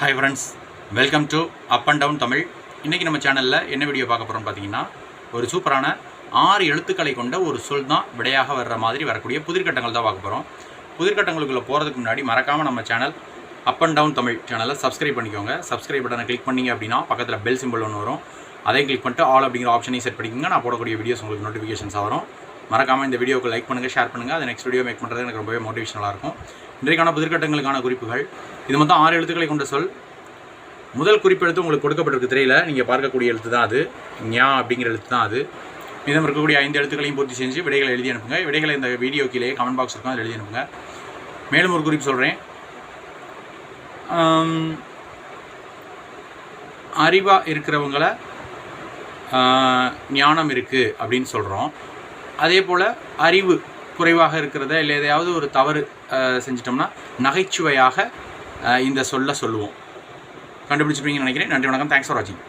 Hi friends welcome to up and down Tamil. இன்றைக்கி நம்ம சேனலில் என்ன வீடியோ பார்க்க போகிறோம்னு பார்த்தீங்கன்னா ஒரு சூப்பரான ஆறு எழுத்துக்களை கொண்ட ஒரு சொல் தான் விடையாக வர்ற மாதிரி வரக்கூடிய புதிர்கட்டங்கள் தான் பார்க்க போகிறோம் புதிர்கட்டங்களுக்குள்ளே போகிறதுக்கு முன்னாடி மறக்காமல் நம்ம channel up and down Tamil சேனலை சப்ஸ்கிரைப் பண்ணிக்கோங்க. சப்ஸ்கிரைப் பட்டனை கிளிக் பண்ணீங்க அப்படின்னா பக்கத்தில் பெல் சிம்பிள் ஒன்று வரும். அதையும் கிளிக் பண்ணிட்டு ஆல் அப்படிங்கிற ஆப்ஷனையும் செட் பண்ணிக்கோங்க. நான் போடக்கூடிய வீடியோஸ் உங்களுக்கு நோட்டிஃபிகேஷன்ஸாக வரும். மறக்காமல் இந்த வீடியோக்கு லைக் பண்ணுங்கள் ஷேர் பண்ணுங்கள் அது நெக்ஸ்ட் வீடியோ மேக் பண்ணுறது எனக்கு ரொம்பவே மோட்டிவேஷனலாக இருக்கும். இன்றைக்கான புதிர்கட்டங்களுக்கான குறிப்புகள். இது மொத்தம் ஆறு எழுத்துக்களை கொண்ட சொல். முதல் குறிப்பெழுத்து உங்களுக்கு கொடுக்கப்பட்டிருக்கு திரையில். நீங்கள் பார்க்கக்கூடிய எழுத்து தான் அது. ஞா அப்படிங்கிற எழுத்து தான் அது. மீதம் இருக்கக்கூடிய ஐந்து எழுத்துக்களையும் பூர்த்தி செஞ்சு விடைகளை எழுதி அனுப்புங்க. விடைகளை இந்த வீடியோ கீழே கமெண்ட் பாக்ஸ் இருக்கும். அதில் எழுதி அனுப்புங்க. மேலும் ஒரு குறிப்பு சொல்கிறேன் அறிவாக இருக்கிறவங்கள ஞானம் இருக்குது அப்படின்னு சொல்கிறோம் அதே போல் அறிவு குறைவாக இருக்கிறத இல்லை எதையாவது ஒரு தவறு செஞ்சிட்டோம்னா நகைச்சுவையாக இந்த சொல்ல சொல்லுவோம். கண்டுபிடிச்சிருப்பீங்கன்னு நினைக்கிறேன். நன்றி வணக்கம். தேங்க்ஸ் ஃபார் வாட்சிங்